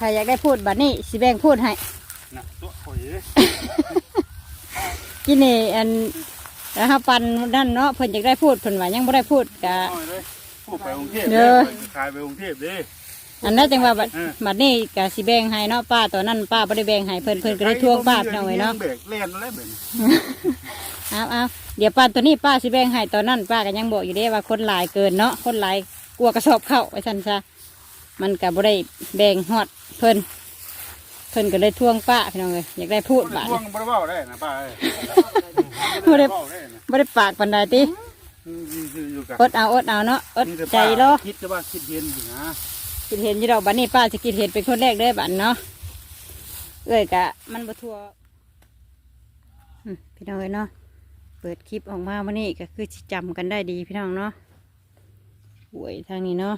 ถ้าอยากได้พูดบัดนี้สิแบ่งพูดให้น่ะตัวข่อยเอ้ยกินนี่อันแล้วเฮาปันนั่นเนาะเพิ่นอยากได้พูดเพิ่นว่ายังบ่ได้พูดกะ น้อยเลยพูดไปกรุงเทพเด้อขายไปกรุงเทพเด้ อันนั้นจังว่าบัดเออ บัดนี้กะสิแบ่งให้เนาะป้าตอนนั้นป้าบ่ได้แบ่งให้เพิ่นเพิ่นก็ได้ทวงป้าพี่น้องไว้เนาะเบรกเล่นแล้วเบรกเอาเอาเดี๋ยวป้าตัวนี้ป้าสิแบ่งให้ตอนนั้นป้าก็ยังบอกอยู่เด้ว่าคนหลายเกินเนาะคนหลายกลัวกระสอบเข้าไว้ซั่นซะ มันก็บ่ได้แบ่งฮอดเพิ่นเพิ่นก็เลยทวงป้าพี่น้องเอ้ยอยากได้พูดบาดช่วนี้งบ่ได้เว้าได้นะป้าเอ้ยบ่ได้เว้าได้นะบ่ได้ปากปานใดติอืมอยู่อยู่กับอดเอาอดเอาเนาะอดมีแต่ใจป้ารอคิดแต่ว่าคิดเย็นอยู่นะคิดเห็นอยู่ดอกบัดนี้ป้าจะคิดเห็นเป็นคนแรกเด้อบัดเนาะเอ้ยกะ มันบ่ทั่วอืมพี่น้องเอ้ยเนาะเปิดคลิปออกมาวันนี้ก็คือสิจำกันได้ดีพี่น้องเนาะหวยทางนี้เนาะ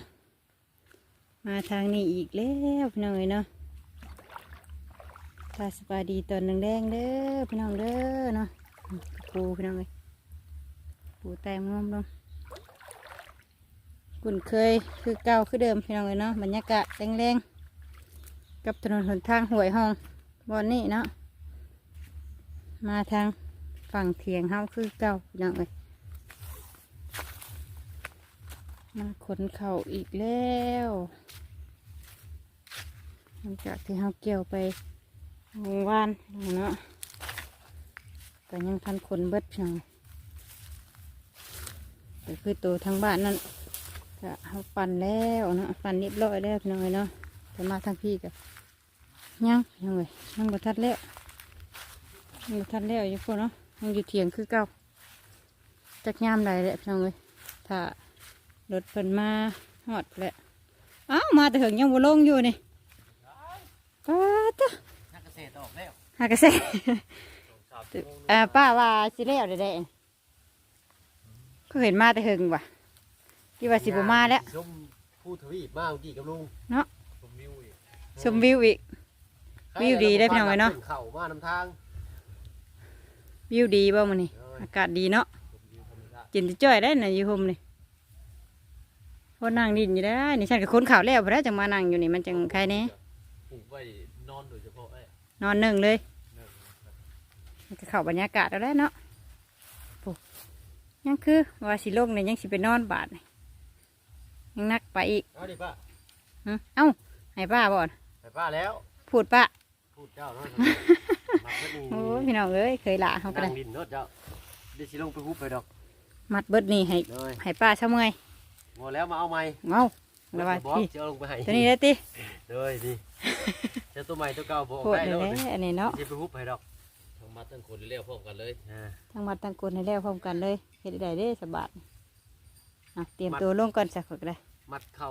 มาทางนี้อีกแล้วพี่น้องเอ้ยเนาะถ้าสบายดีตอนแดงๆเด้อพี่น้องเด้อเนาะปูพี่น้องเอ้ยปูแต้มงอมลงคุ้นเคยคือเก่าคือเดิมพี่น้องเลยเนาะบรรยากาศแรงๆกับถนนหนทางห่วยห้องบอนนี้เนาะมาทางฝั่งเทียงเฮาคือเก่าพี่น้องเลย มาขนเข่าอีกแล้วหลังจากที่เฮาเกี่ยวไปวงวานเนาะแต่ยังทันขนเบิดพี่น้องแต่คือตัวทางบ้านนั่นก็เอาปั่นแล้วเนาะปั่นเรียบร้อยแล้วพี่อยเนาะแต่มาทางพี่ก็ยังพี่น้องเอ้ยยังบทัดแล้วยังบทัดแล้วอยู่พวกเนาะยังอยู่เถียงคือเก่าจักยามใดแหละพี่น้องเอ้ยถ้า รถเพิ่นมาฮอดแหละอ้าวมาแต่ถึงยังบ่ลงอยู่นี่ป้าตะนักเกษตรออกแล้วหากระเซ่อ่าป้าว่าสิแล้วได้ๆก็เห็นมาแต่ถึงว่ะที่ว่าสิบ่มาแล้วชมผู้ทวีปมาเมื่อกี้กับลุงเนาะชมวิวอีกชมวิวอีก วิวดีได้พี่น้องเอ้ยเนาะ ขึ้เข่ามานำทางวิวดีบ่มื้อนี้อากาศดีเนาะชมวิวธรรมชาติกินจะจ้อยได้น่ะอยู่ห่มนี่ พอนั่งดินอยู่ได้นี่ฉันก็คนข่าวแล้วพอแล้วจังมานั่งอยู่นี่มันจังใครแน่ปลูกไว้นอนโดยเฉพาะไอ้นอนหนึ่งเลยเนิ่งมันก็เข้าบรรยากาศแล้วแหละเนาะโอ้ยังคือว่าสิลงเนี่ยยังสิไปนอนบาดนี่ยังนักไปอีกเอาดิป้าหึเอ้าให้ป้าบ่อนไปป้าแล้วพูดป้าพูดเจ้าเนาะมัดเบิดนี่โอ้ยพี่น้องเอ้ยเคยละเขาก็นั่ได้งดินเนาะเจ้าเดี๋ยวสิลงไปฮุบไปดอก มัดเบิดนี่ให้เลยให้ป้าเช่าเมื่อย หมดแล้วมาเอาไม้เมาแล้วว่าบอกพี่จะเอาลงไปให้ตัวนี้ได้ติเลยดิเจ้าตัวใหม่ตัวเก่าบอกพูดได้เลยแล้วแหละอันนี้เนาะจะไปฮุบไปดอกทั้งมัดทั้งคนเรียกพร้อมกันเลยอ่าทั้งมัดทั้งกลให้แล้วพร้อมกันเลยเฮ็ดได้เด้สบายอะเตรียมมัดตัวลงก่อนสักคนก็ได้มัดเข่า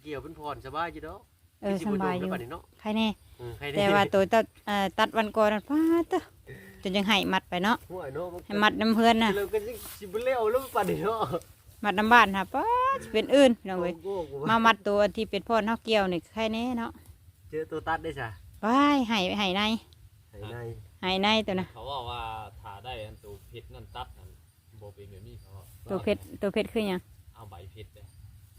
เกี่ยวเป็นพรสบายอยู่ดอกเออสบายอยู่บัดนี้เนาะใครแน่อืมให้แต่ว่าตัวตัดเอ่อตัดวันก่อนนั่นป้าดเต้อจนยังให้มัดไปเนาะหัวเนาะมันให้มัดน้ำเพื่อนน่ะเราก็สิสิบ่เลี้ยวแล้วมันปัดนี่เนาะ มัดน้ำบ้านค่ะป้าดสิเป็นอื่นพี่น้องเว้ยโอ้โหมามัดตัวที่เป็นพ่อเท่าเกี่ยวนี่ใครแน่เนาะเจอตัวตัดได้จ้ะว้ายให้ให้ในไห้ในให้ในตัวนะเขาบอกว่าถ่าได้อันตัวเพชรนั่นตัดนั่นโบเป็นแบบนี้เขาว่าตัวเพชรตัวเพชรคือหยังเอาใบเพชรเลย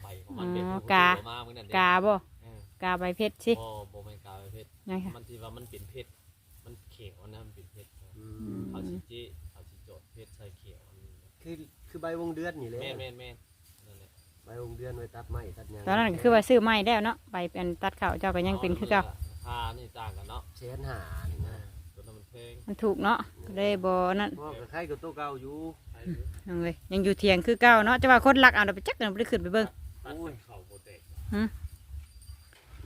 ใบของมันเป็นอ๋อผู้กาตัวมาเมื่อนั้นเด้กาบ่เออกาใบเพชรสิโบโบเป็นกาใบเพชรยังค่ะมันที่ว่ามันเป็นเพชรมันเขียวนะมันเป็นเพชรอือืมมเขาชิจิเขาชิโจดเพชรใส่เขียวอันนี้คือ คือใบวงเดือนนี่แหละแม่นแม่นแม่นนั่นแหละใบวงเดือนไว้ตัดไม้ตัดหยังตอนนั้นก็คือว่าซื้อไม้แล้วเนาะใบเป็นตัดเข่าวเจ้าก็ยังเป็นคือเก่าคานี่ต่างกันเนาะแสนหานี่นะตัวนั้นมันแพงมันถูกเนาะก็เลยบ่นั่นเพราะกับใครกับตัวเก่าอยู่ใช่หรือยังเลยยังอยู่เถียงคือเก่าเนาะจะว่าคนรักเอาเดี๋ยวไปจักเดี๋ยวไปขึ้นไปเบิ่งตัดเป็นเข่าโบเตก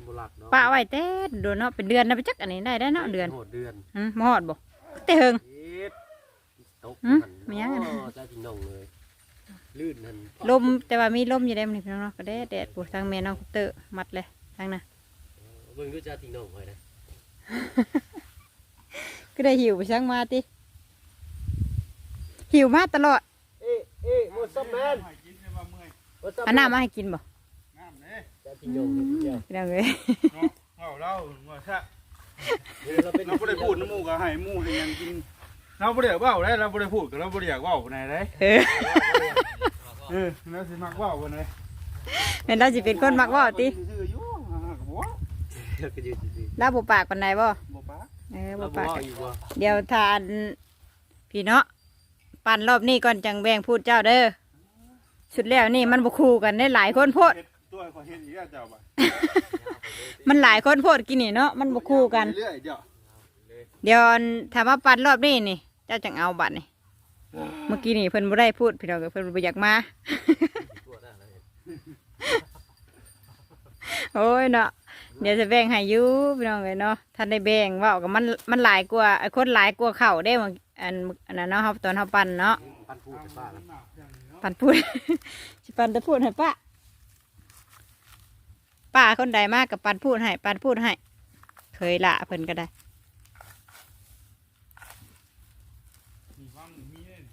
บุหลักเนาะป้าไว้แต่โดนเนาะเป็นเดือนนะไปจักอันนี้ได้ได้เนาะเดือนโหดเดือนอืมมอดบ่แต่เฮิงเอ็ดตกหืมหัมีหยังอะนะอ๋อจ้าพี่น้องเลย ลื่นหันลมแต่ว่ามีลมอยู่ได้มันพี่น้องเนาะก็แดดแดดปวดทางแม่น้องคุปเตอร์มัดเลยทางน่ะเบิ่งดูจ้าพี่น้องไว้นะก็ได้หิวไปช่างมาติหิวมาตลอดเอ๊ะเอ๊ะโมซัมแมนให้กินได้ว่าเมื่อยโมซัมอันน้ามาให้กินบ่น้ำเด้จ้าพี่น้องเฮ็ดเดียวพี่น้องเอ้ยเนาะเอาเราว่าซะเดี๋ยวเราเป็นเราบ่ได้พูดน้ำหมูก็ให้หมูให้หยังกิน เราบ่ได้เว้าได้เราบ่ได้พูดก็เราบ่ได้อยากเว้าปานใดเด้เออเออเราสิมักเว้าปานใดแม่นเราสิเป็นคนมักเว่าติซื่อๆอยู่ห่างๆก็บ่แล้วก็ยืนซื่อลาบปากปันใดบ่บ่ปะเออๆบ่เราบ่ปากเว้าอยู่บ่เดี๋ยวทานพี่เนาะปั่นรอบนี้ก่อนจังแบ่งพูดเจ้าเด้อสุดแล้วนี่มันบ่คู่กันได้หลายคนโพดเฮ็ดตัวขอเฮ็ดอีกแล้วเจ้าบ่มันหลายคนโพดกินนี่เนาะมันบ่คู่กัน เรื่อยๆเดี๋ยวเดี๋ยวถามว่าปั่นรอบนี้นี่ เจ้าจังเอาบัตรนี่เมื่อกี้นี่เพิ่นบ่ได้พูดพี่น้องก็เพิ่นบ่อยากมาตัวได้แล้วโอ้ยเนาะเดี๋ยวจะแบ่งให้อยู่พี่น้องเลยเนาะท่านได้แบ่งเว่ากับมันมันหลายกว่าไอ้คนหลายกว่าเข่าได้บางอันอันนั้นเนาะครับตอนเขาปั่นเนาะปันพูดให้ป้าแล้วปั่นพูดสิปั่นจะพูดให้ป้าป้าคนใดมากกับปั่นพูดให้ปั่นพูดให้เคยละเพิ่นก็ได้ นี่ฟังมีเด้น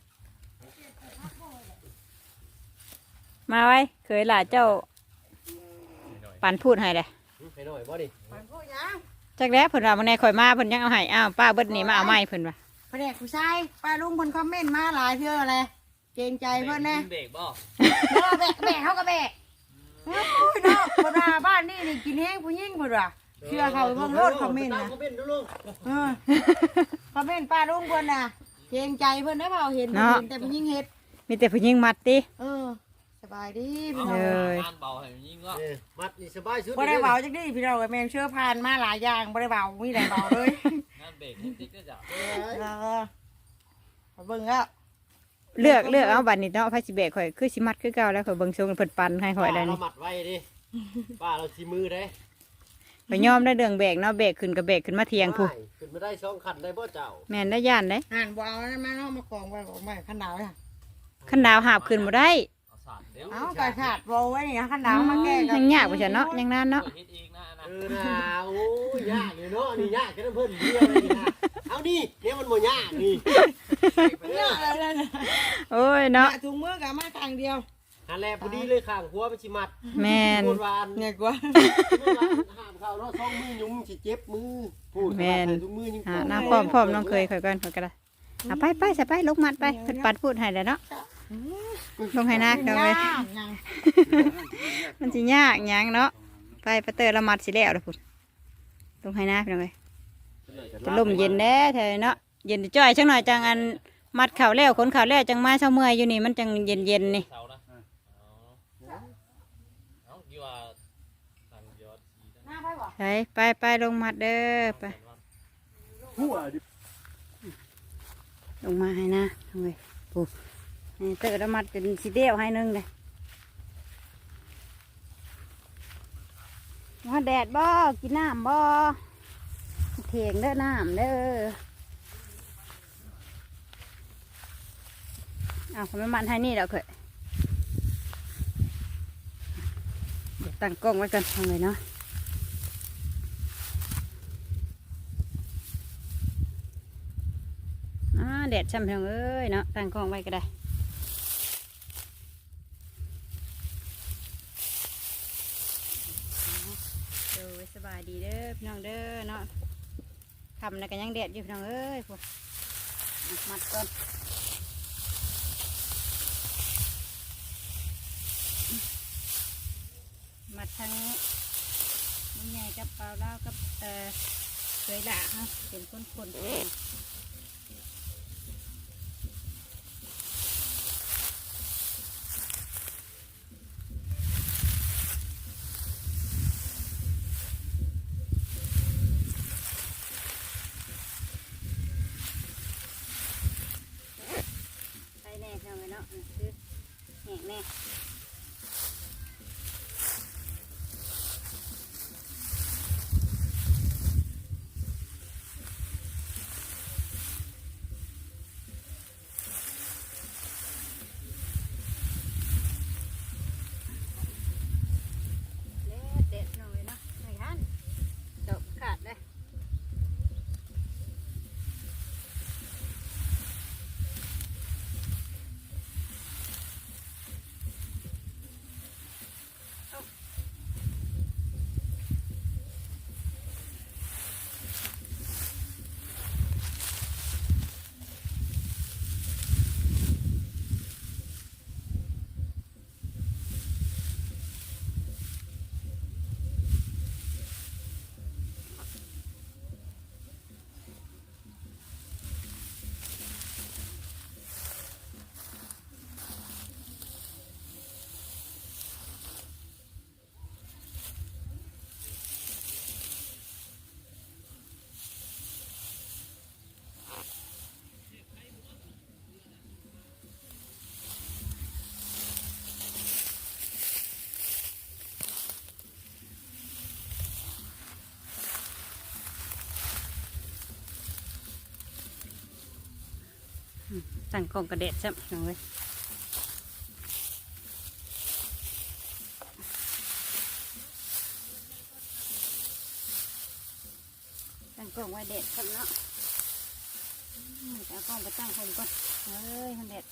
มาไว้เคยละเจ้าปั่นพูดให้เลยให้หน่อยบ่ดิจากแล้วเพิ่นว่ามื่อนี้ข่อยมาเพิ่นยังเอาให้อ้าวป้าเบิดนี่มาเอาไม้เพิ่นว่าพระเด็กผู้ชายป้าลุงเพิ่นคอมเมนต์มาหลายเทื่อเลยเกรงใจเพิ่นแน่เบรกบ่เนาะแบกแบกเขาก็แบกโอ้ยเนาะเพิ่นว่าบ้านนี่นี่กินแห้งผู้หญิงเพิ่นว่าเชื่อเขาเพิ่นโลดคอมเมนต์ตามนะคอมเมนต์ดูลุงเออคอมเมนต์ป้าลุงเพิ่นน่ะเกรงใจเพิ่นได้เปล่าเห็นเพิ่นเห็นแต่ผู้หญิงเฮ็ดมีแต่ผู้หญิงมัดติเออ สบายดีพี่เอน้ององานเบาให้มันยิ่งก็เออมัดนี่สบายสุดบ่ได้เบาจักดีพี่น้องแม่งเชื่อผ่านมาหลายอย่างบ่ได้เบามีหลายเบาเลยงานเบรกนี่ติ๊กก็จะเออเออเอาเบิ่งแล้วเลือกเลือกเอาบัตรนี่เนาะไผสิแบกข่อยคือสิมัดคือเก่าแล้วข่อยเบิ่งทรงเพิ่นปั่นให้ข่อยได้ป้าเรานี่มัดไว้ดิป้าเราสีมือได้ข่อยยอมได้เรื่องแบกเนาะแบกขึ้นกับแบกขึ้นมาเทียงผู้ได้ขึ้นมาได้สองคันได้บ่เจ้าแม่นได้ย่านได้อ่านบ่เอานั่นมาเนาะมากองไว้ของไว้ขันดาวน่ะขันดาวหาบขึ้นบ่ได้ เอาสาดเดี๋ยวเอากระชาดบ่ไว้นี่นะขันดาวมาแก้กัยังยากกว่าฉันเนาะยังนานเนาะเฮ็ดเองนะนะเออนะโอ้ยยากเลยเนาะนี่ยากกันเพิ่นเดียวเลยนี่นะเอานี่เนี่ยมันบ่ยากนี่เนี่ยอะไรนั่นน่ะโอ้ยเนาะถุงมือกับมาทางเดียวหันแลพอดีเลยข้างหัวมันสิมัดแม่นพูดว่าอันเนี่ยกว่าพูดว่าห้ามเข้าเนาะสองมือยุ่มสิเจ็บมือพูดแม่น ทุกมือยังหาน้าพร้อมพร้อมน้องเคยข่อยก่อนข่อยก็ได้เอาไปไปใส่ไปลงมัดไปเพิ่นปัดพูดให้แล้วเนาะ ลงให้นะเดี๋ยวเลยย่างยังมันสิยากหยังเนาะไปไปเตอร์ละมัดสิแล้วเด้อพุ่นลงให้นะพี่น้องเอ้ยจะลมเย็นแน่เธอเนาะเย็นจ้อยจังหน่อยจังอันมัดเข่าวแล้วขนเข่าวแล้วจังมาเช้าเมื่อยอยู่นี่มันจังเย็นเย็นๆนี่เสานะอ๋อเอาอยู่ว่าทางยอดสีนั่นหน้าไปบ่ไปไปไปลงมัดเด้อไปหัวดิลงมาให้นะทำไงปูให้ เตอร์ละมัดเป็นสีเดียวให้นึงเลยว่าแดดบ่กินน้ำบ่เถียงเด้อน้ำเด้อเอาผมไม่มันให้นี่แล้วเคยเดี๋ยวตั้งกล้องไว้กันทำไงเนาะอ่าแดดช่ำเพียงเอ้ยเนาะตั้งกล้องไว้ก็ได้สบายดีเด้ อพี่น้องเด้อเนาะทำนะกันยังแดดอยู่พี่น้องเอ้ยพวกมัดก่อนมัดทั้งมันใหญ่กับเปล่าเล่าวกับเออเคยละฮะเป็นคนๆ สั่งกล้องกระเด็ดจ้ะน้องเว้ยสั่งกล้องไว้เด็ดครับเนาะเอากล้องไปตั้งผมก่อนเฮ้ยมันเด็ด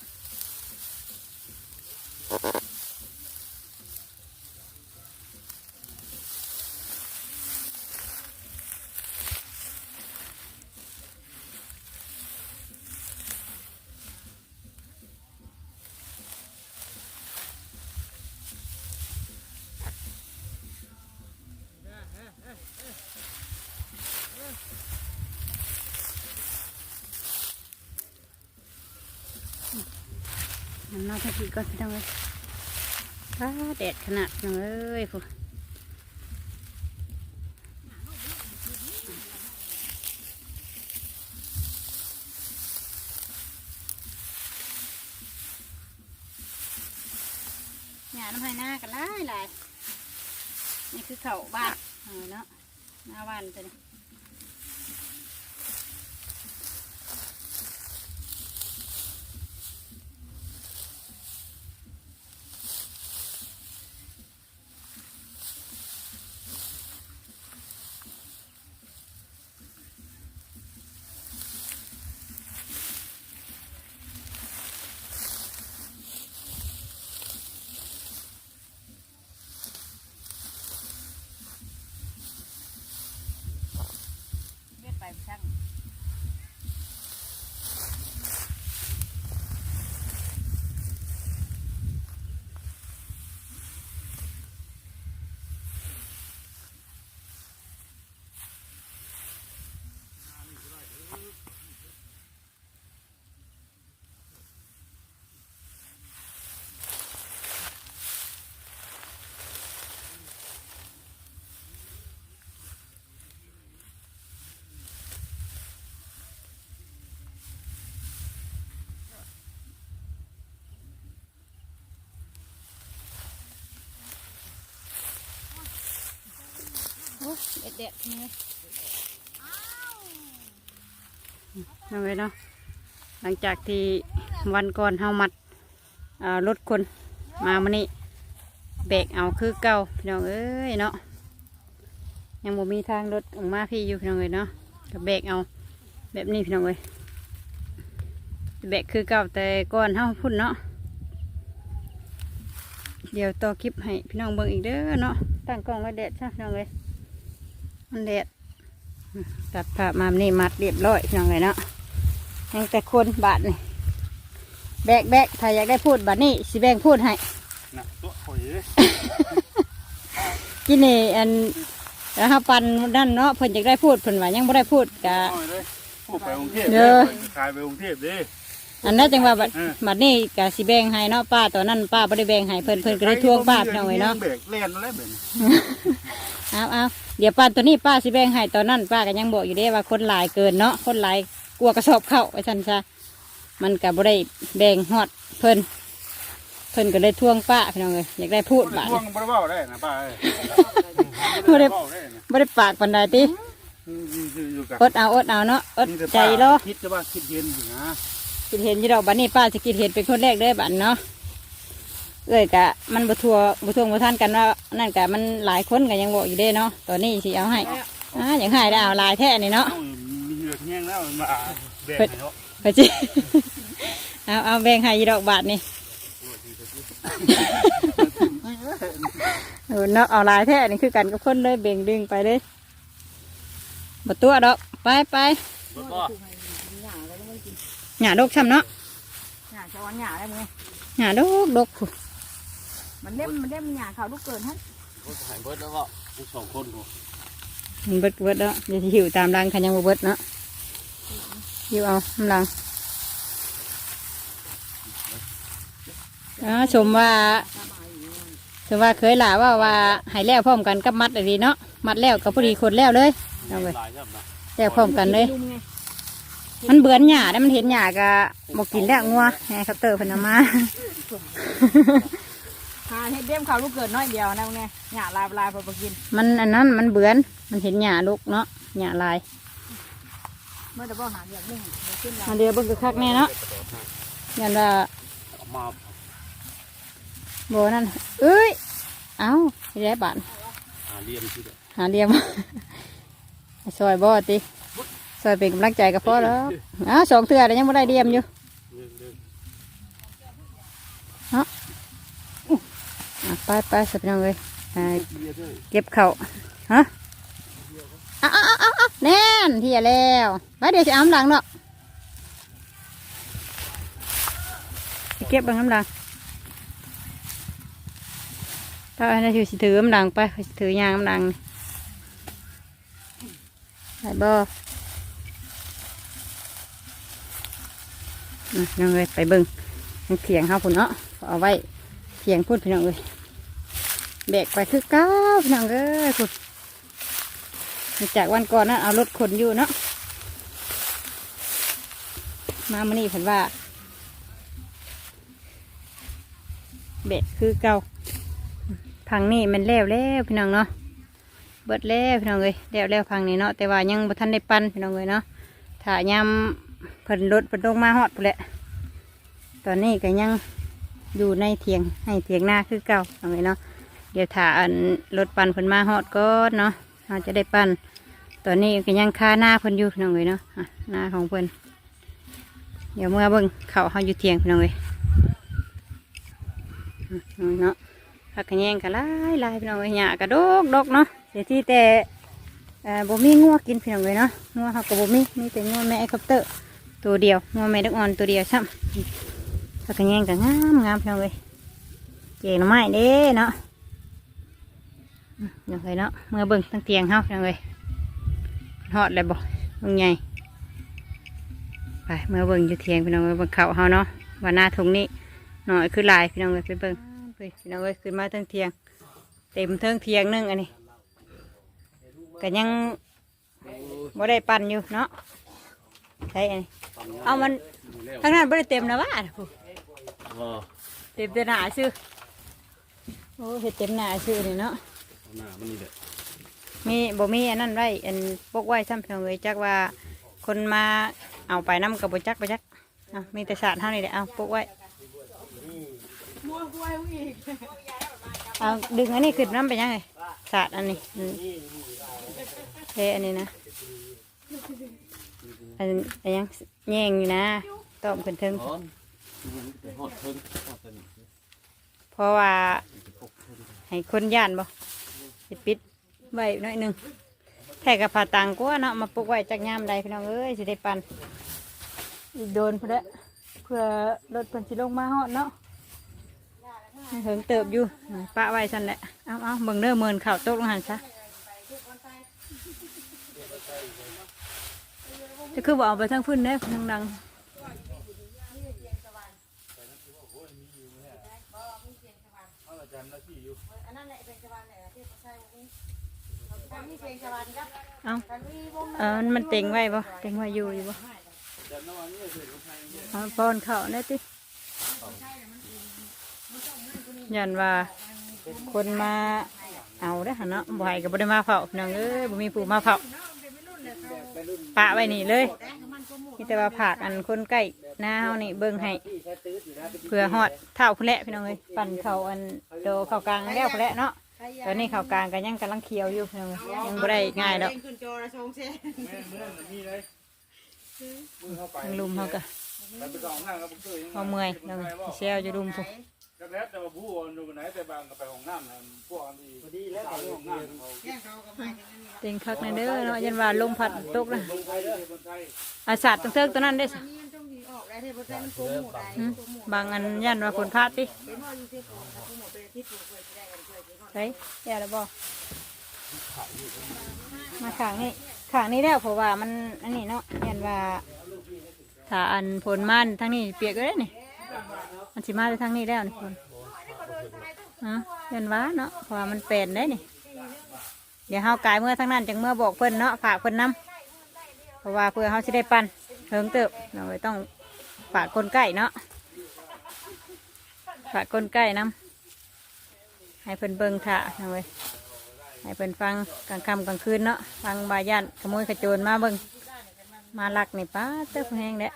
มันมาทักทีก่อนพี่น้องเลยฟ้าแดดขนาดน้องเอ้ยผู้หยาน้ำไผ่หน้ากันได้หลายนี่คือเขาบ้านเออเนาะหน้าบ้านตัวนี้ เด็ดเด็ดนี่เอาไว้เนาะหลังจากที่วันก่อนเฮามัดรถคนมามานี่เบรกเอาคือเก่าพี่น้องเอ้ยเนาะยังบ่มีทางรถออกมาพี่อยู่พี่น้องเอ้ยเนาะก็เบรกเอาแบบนี้พี่น้องเอ้ยเบรกคือเก่าแต่ก่อนเฮาพุ่นเนาะเดี๋ยวต่อคลิปให้พี่น้องเบิ่งอีกเด้อเนาะตั้งกล้องไว้แดดใช่พี่น้องเอ้ย มันเด็ดตัดผ้ามานี่มัดเรียบร้อยพี่น้องเลยเนาะยังแต่คนบาทนี่แบกแบกถ้าอยากได้พูดบาทนี่สิแบ่งพูดให้น่ะตัวข่อยเอ้ยกินนี่อันแล้วเขาปันนั่นเนาะเพิ่นอยากได้พูดเพิ่นว่ายังไม่ได้พูดกะเอาเลยพูดไปกรุงเทพเด้อไปขายไปกรุงเทพเด้อันนั้นจังว่าบัดเออบัดนี่กะสิแบ่งให้เนาะป้าตอนนั้นป้าไม่ได้แบ่งให้เพิ่นเพิ่นก็ได้ทวงป้าพี่น้องเลยเนาะเบรกแล่นแล้วเบนเอาเอา เดี๋ยวป้าตัวนี้ป้าสิแบ่งให้ตอนนั้นป้าก็ยังบอกอยู่เด้ว่าคนหลายเกินเนาะคนหลายกลัวกระสอบเข้าไอ้ท่านซะมันก็บ่ได้แบ่งฮอดเพิ่นเพิ่นก็ได้ทวงป้าพี่น้องเลยอยากได้พูดบาด ช่วงบ่ได้เว้าได้นะป้าเอ้ยบ่ได้ เว้าได้นะบ่ได้ปากปานใดติอืมอยู่อยู่อยู่กับอดเอาอดเอาเนาะอดมีแต่ใจป้ารอ คิดจะว่าคิดเย็นอยู่นะคิดเห็นอยู่ดอกบัดนี้ป้าสิคิดเห็นเป็นคนแรกเด้อบัดเนาะ เอ้ยกะมันบ่ทัวบ่ทวงบ่ทันกันว่านั่นกะมันหลายคนก็ยังบอกอยู่เด้เนาะตอนนี้สิเอาให้อ่าอย่างให้ได้เอาหลายแท้นี่เนาะเอ้ามีเหลือแห้งแล้วมาแบ่งเพิ่นให้เนาะไปจิเอาเอาแบ่งให้อีดอกบาทนี่เออเนาะเอาหลายแท้นี่คือกันกับคนเลยเบ่งดึงไปเลยบ่ตัวดอกไปไปรถบ่หญ้าดกช้ำเนาะหยาจะวันหยาได้มั้ยหญ้าดกดก มันเล่มมันเล่มหยาเขาลูกเกินฮะรถหายเบิดแล้วก็ทั้งสองคนกูมันเบิดเบิดแล้วเดี๋ยวสิหิวตามรังคันยังบ่เบิดเนาะหิวเอาน้ำรังอ๋อชมว่าชมว่าเคยหล่าว่าว่าใหายแล้วพร้อมกันกับมัดอะไรเนาะมัดแล้วกับพอดีคนแล้วเลยเอาไปหลายใช่ไหมแล้วพร้อมกันเลยลุงไงมันเบื่อหญ้าได้มันเห็นหญ้ากะบอกกินแล้วงัวไงครับเตอร์เพนเอามา หาเฮ็ดเล่มเขาลูกเกินน้อยเดียวนะมึงไงหยาลายลายพอไปกินมันอันนั้นมันเบื่อน มันเห็นหญ้าลูกเนาะหญ้าลายมื่อแต่บ่หาอย่างนี้เดี๋ยวขึ้นเราอันเดียวเบิ่งคือคักแน่เนาะยันว่ามาโบนั่นเอ้ยเอ้าไม่ได้บาทหาเรียนที่เด้อหาเดียมซอยบ่ติซอยเป็นกำลังใจกับพ่อแล้วอ้าวสองเทื่อแต่ยังไม่ได้เดียมอยู่เรื่องเรื่องอะ ไปไปสับน้องเลยอ่าเรียนด้วยเก็บเข่าฮะอ้าวอ้าอ้าแน่นเที่ยแล้วไปเดี๋ยวจะอ้ำหลังเนาะไปเก็บบางน้ำหลังไปอันนี้นอสิถือน้ำหลังไปถือยางน้ำหลังไปบ่อะน้องเลยไปเบิ่งเถียงเฮาพุ่นเนาะเอาไว้เถียงพูดพี่น้องเลย แบกไปคือเก้าพี่น้องเอ้ยคุณจากวันก่อนนะเอารถขนอยู่เนาะมามานี่เห็นว่าแบกคือเก่าพังนี่มันแล้วแล้วพี่น้องเนาะเบิดแล้วพี่น้องเลยแล้วแล้วพังนี่เนาะแต่ว่ายังบ่ทันได้ปั้นพี่น้องเลยเนาะถ้ายำเพิ่นรถเพิ่นลงมาฮอดพุ่นแหละตอนนี้ก็ยังอยู่ในเถียงให้เถียงหน้าคือเก่าพี่น้องเลยเนาะ ดี๋ยวถ้าอันรถปั่นเพิ่นมาฮอดก่อนเนาะเราจะได้ปั่นตอนนี้ก็ยังคาหน้าเพิ่นอยู่น้องเลยเนาะหน้าของเพิ่นเดี๋ยวเมื่อเบิ่งเขาเฮาอยู่เทียงพี่น้องเลยอะเนาะผักกระแยงก็หลายลายพี่น้องเลยหญ้าก็ดกดกเนาะเดี๋ยวที่แต่บ่มีงัวกินพี่น้องเลยเนาะงัวเฮาก็บ่มีมีแต่งัวแม่คอปเตอร์ตัวเดียวงัวแม่ดักอ่อนตัวเดียวซ้ำผักกระแยงก็งามงามพี่น้องเลยเจ๋งหน่อไม้เด้เนาะ ยังไงเนาะเมื่อเบิ่งตั้งเตียงเฮายังไงฮอดเลยบ่เบิ่งใหญ่ไปเมื่อเบิ่งอยู่เทียงพี่น้องเอ้ยเบิ่งเขาเฮาเนาะว่าหน้าทงนี้หน่อยคือหลายพี่น้องเอ้ยไปเบิ่งไปพี่น้องเอ้ยขึ้นมาตั้งเทียง เต็มเทิงเทียงหนึงอันนี้ก็ยังบ่ได้ปั่นอยู่เนาะใช่อันนี้เอามันทางนั้นบ่ได้เต็มนะว่าอ๋อเต็มแต่หน้าซื่อโอ้เห็ดเต็มหน้าซื่อนี่เนาะเอา หน้ามันนี่แหละมีบ่มีอันนั้นไว้อันปกไว้ซ้ำเพียงเลยจักว่าคนมาเอาไปน้ำกับบ่จักบ่จักอะมีแต่สารเท่านี้แหละเอาปกไว้เอาดึงอันนี้ขึ้นน้ำไปยังไงสารอันนี้อืมเทอันนี้นะอันอันยังแยงอยู่นะต้มขึ้นเทิงร้อนแต่ฮอดเพิ่งฮอดตัวนี้เพราะว่าให้คนย่านบ่ สิปิดไว้หน่อยหนึ่งแท่กับผ่าตังกว่าเนาะมาปลูกไว้จากยามใดพี่น้องเอ้ยสิได้ปันอีกโดนเพื่อเพื่อรถเพิ่นสิลงมาฮอดเนาะเหิงเติบอยู่ปะไว้ซั่นแหละเอาเอาเบิ่งเด้อเมินเข่าวตกลงหันซะจะคือบ่เอาไปทั้งพื้นเด้อทั้งดัง เอาเออมันเต็งไว้บ่เต็งไว้อยู่อยู่บ่เอาป้อนข้าวได้ติยันว่าคนมาเอาได้อหั่นเนาะบ่ให้ก็บ่ได้มาเผาพี่น้องเอ้ยบ่มีผู้มาเผาปะไว้นี่เลยมีแต่ว่าผากอันคนใกล้หน้าเฮานี่เบิ่งให้เพื่อฮอดเท่าพุ่นแหละพี่น้องเอ้ยปั่นเขาอันโดเข้ากลางแล้วพุ่นแหละเนาะ ตอนนี้เขากลางก็ยังกำลังเคี้ยวอยู่พี่น้องเอ้ยยังบ่ได้ง่ายดอกขึ้นจอละสองแสนแม่เมื่อนั้นมีเลยมือเข้าไปทางลุมเขาก็ไปไปต่อห้องน้ำแล้วผมเคยยังไงเขาเมื่อยน้องสิเซลอยู่รุมพุก็แล้วแต่ว่าผู้คนดูไหนแต่บางก็ไปห้องน้ำนะพวกอันนี้พอดีแล้วตามห้องน้ำเขาแย่งเขากับไม้กันนั่นนี่เต็งคักในเด้อเนาะยันว่าลมพัดตกนะลงไทยเลยคนไทยอาสาดตั้งเทิงตัวนั้นได้ออันนี้มันต้องมีออกได้เท่าไหร่มันโกงหมดได้หืมบางอันยันว่าฝนพลาดติ เป็นว่าอย่าเป็นที่ผมเคยได้กันเคยที่เขาใช่แย่แล้วบ่มาขางนี้ขางนี้แล้วเพราะว่ามันอันนี้เนาะยันว่าถ้าอันฝนมันทางนี้เปียกก็ได้นี่มันสิมาแต่ทางนี้แล้วนี่ฝนฮะยันว่าเนาะเพราะว่ามันเป็นได้นี่เดี๋ยวเฮากายเมื่อทางนั้นจังเมื่อบอกเพิ่นเนาะฝากเพิ่นนํเพราะว่าเพื่อเฮาสิได้ปั่นเฮิงเติบเราเลยต้องฝากคนใกล้เนาะฝากคนใกล้นํ ให้เพิ่นเบิ่งถ่าเอาไว้ยให้เพิ่นฟังกลางค่ำกลางคืนเนาะฟังบายันขโมยขโจรมาเบิ่งมาลักในป้าเต้าแห้งแล้ว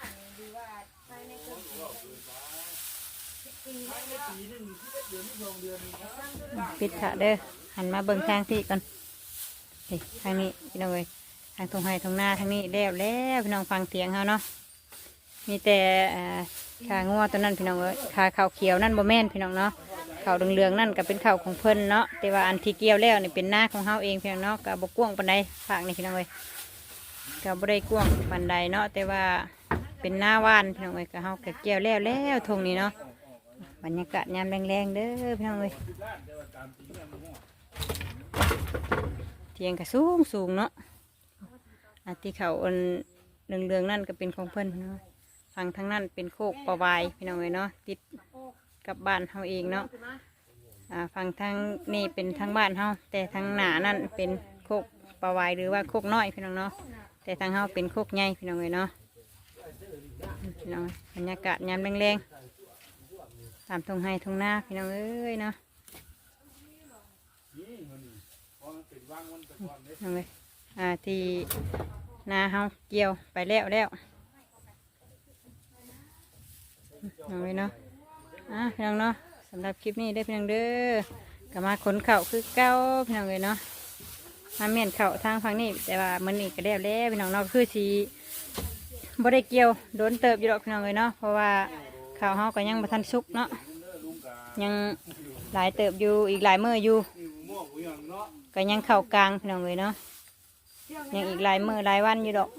ปิดค่ะเด้อหันมาเบิ่งทางที่ก่อนทางนี้พี่น้องเอ้ยทางทงไห้ทงหน้าทางนี้แล้วแล้วพี่น้องฟังเสียงเขาเนาะมีแต่ ขางัวตัวนั้นพี่น้องเอ้ยขาขาวเขียวนั่นบ่แม่นพี่น้องเนาะขาวเหลืองๆนั่นก็เป็นขาวของเพิ่นเนาะแต่ว่าอันที่เกี่ยวแล้วนี่เป็นหน้าของเฮาเองพี่น้องเนาะก็บ่กว้างปานใดฝากนี่พี่น้องเอ้ยก็บ่ได้กว้างปานใดเนาะแต่ว่าเป็นหน้าว่านพี่น้องเอ้ยก็เฮาก็เกี่ยวแล้วแล้วทงนี้เนาะบรรยากาศยามแรงๆเด้อพี่น้องเอ้ยเทียงก็สูงสูงเนาะอันที่เขาอันเรืองๆนั่นก็เป็นของเพิ่นพี่น้อง ฝั่งทางนั้นเป็นโคกประวายพี่น้องเอ้ยเนาะติดกับบ้านเฮาเองเนาะอ่าฟังทางนี่เป็นทางบ้านเฮาแต่ทางหนานั่นเป็นโคกประวายหรือว่าโคกน้อยพี่น้องเนาะแต่ทางเฮาเป็นโคกใหญ่พี่น้องเอ้ยเนาะพี่น้องบรรยากาศยามแรงๆตามทงไห้ทงหน้าพี่น้องเอ้ยเนาะน้องเอ้ยอ่าที่นาเฮาเกี่ยวไปแล้วแล้ว น้องเอ้ยเนาะอะพี่น้องเนาะสำหรับคลิปนี้ได้พี่น้องเด้อก็มาขนเข่าคือเก้าพี่น้องเอ้ยเนาะมาเมียนเข่าทางฝั่งนี้ แต่ว่ามันนี่ก็แล้วแล้วพี่น้องเนาะคือสีบ่ได้เกียวโดนเติบอยู่ดอกพี่น้องเลยเนาะเพราะว่าข้าวเฮาก็ยังบ่ทันสุกเนาะยังหลายเติบอยู่อีกหลายมืออยู่ก็ยังเข่ากลางพี่น้องเลยเนาะยังอีกหลายมือหลายวันอยู่ดอก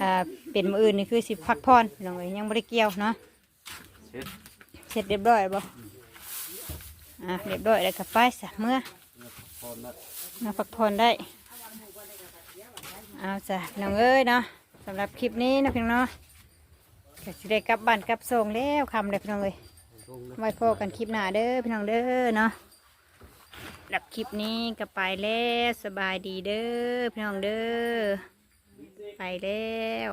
อ่า เป็นมื้ออื่นนี่คือสิพักผ่อนพี่น้องเลยยังบ่ได้เกี่ยวเนาะเช็ดเสร็จเรียบร้อยบ่อะเรียบร้อยแล้วก็ไปสะเมื่อพอนะมาพักผ่อนได้เอาจ้ะพี่น้องเอ้ยเนาะสำหรับคลิปนี้นะพี่น้องเนาะก็สิได้กลับบ้านกลับส่งแล้วคำเลยพี่น้องเลยไว้พอกันคลิปหน้าเด้อพี่น้องเด้อเนาะสำหรับคลิปนี้ก็ไปแล้วสบายดีเด้อพี่น้องเด้อไปแล้ว